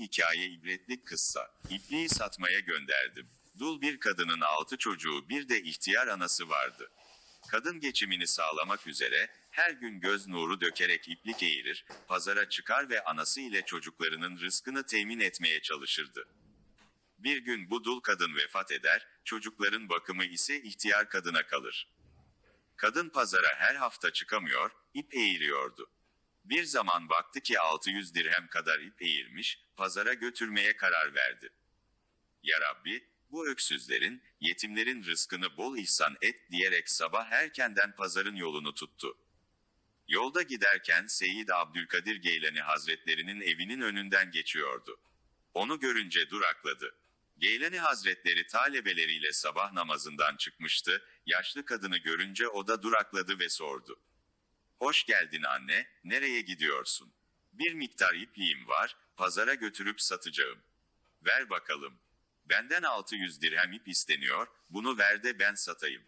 Hikaye ibretlik kıssa. İpliği satmaya gönderdim. Dul bir kadının altı çocuğu bir de ihtiyar anası vardı. Kadın geçimini sağlamak üzere her gün göz nuru dökerek iplik eğirir, pazara çıkar ve anası ile çocuklarının rızkını temin etmeye çalışırdı. Bir gün bu dul kadın vefat eder, çocukların bakımı ise ihtiyar kadına kalır. Kadın pazara her hafta çıkamıyor, ip eğiriyordu. Bir zaman baktı ki 600 dirhem kadar ip eğirmiş, pazara götürmeye karar verdi. Ya Rabbi, bu öksüzlerin, yetimlerin rızkını bol ihsan et diyerek sabah erkenden pazarın yolunu tuttu. Yolda giderken Seyyid Abdülkadir Geylani Hazretlerinin evinin önünden geçiyordu. Onu görünce durakladı. Geylani Hazretleri talebeleriyle sabah namazından çıkmıştı, yaşlı kadını görünce o da durakladı ve sordu. Hoş geldin anne, nereye gidiyorsun? Bir miktar ipliğim var, pazara götürüp satacağım. Ver bakalım. Benden 600 dirhem ip isteniyor, bunu ver de ben satayım.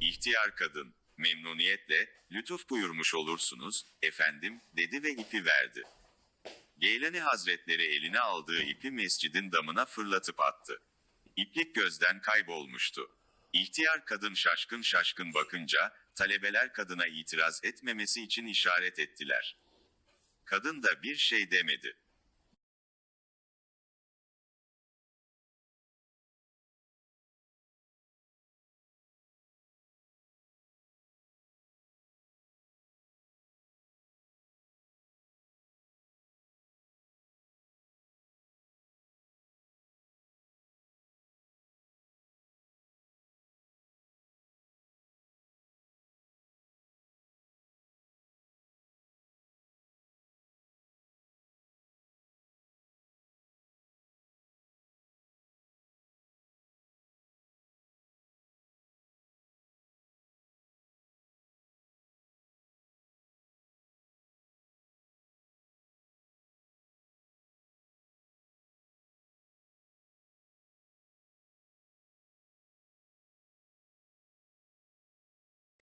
İhtiyar kadın, memnuniyetle, lütuf buyurmuş olursunuz, efendim, dedi ve ipi verdi. Geylani Hazretleri eline aldığı ipi mescidin damına fırlatıp attı. İplik gözden kaybolmuştu. İhtiyar kadın şaşkın şaşkın bakınca, talebeler kadına itiraz etmemesi için işaret ettiler. Kadın da bir şey demedi.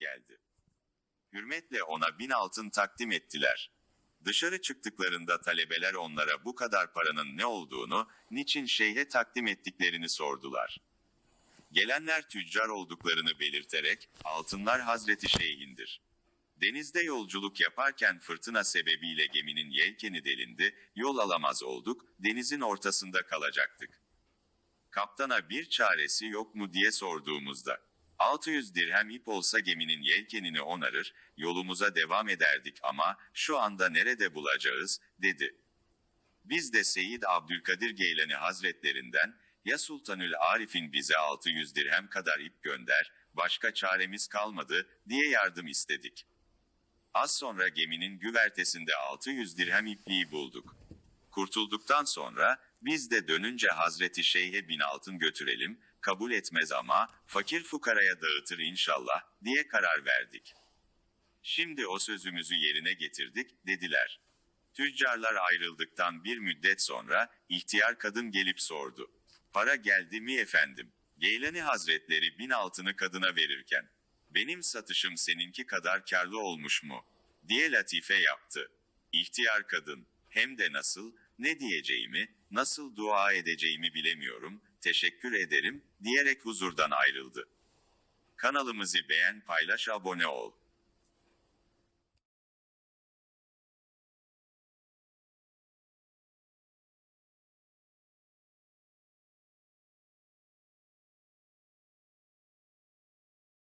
Geldi. Hürmetle ona bin altın takdim ettiler. Dışarı çıktıklarında talebeler onlara bu kadar paranın ne olduğunu, niçin şeyhe takdim ettiklerini sordular. Gelenler tüccar olduklarını belirterek, altınlar Hazreti Şeyh'indir. Denizde yolculuk yaparken fırtına sebebiyle geminin yelkeni delindi, yol alamaz olduk, denizin ortasında kalacaktık. Kaptana bir çaresi yok mu diye sorduğumuzda, 600 dirhem ip olsa geminin yelkenini onarır, yolumuza devam ederdik ama şu anda nerede bulacağız, dedi. Biz de Seyyid Abdülkadir Geylani Hazretlerinden, ya Sultanül Arif'in bize 600 dirhem kadar ip gönder, başka çaremiz kalmadı, diye yardım istedik. Az sonra geminin güvertesinde 600 dirhem ipliği bulduk. Kurtulduktan sonra, biz de dönünce Hazreti Şeyh'e bin altın götürelim, kabul etmez ama, fakir fukaraya dağıtır inşallah, diye karar verdik. Şimdi o sözümüzü yerine getirdik, dediler. Tüccarlar ayrıldıktan bir müddet sonra, ihtiyar kadın gelip sordu. Para geldi mi efendim? Geylani Hazretleri bin altını kadına verirken, benim satışım seninki kadar karlı olmuş mu? diye latife yaptı. İhtiyar kadın, hem de nasıl, ne diyeceğimi, nasıl dua edeceğimi bilemiyorum, teşekkür ederim, diyerek huzurdan ayrıldı. Kanalımızı beğen, paylaş, abone ol.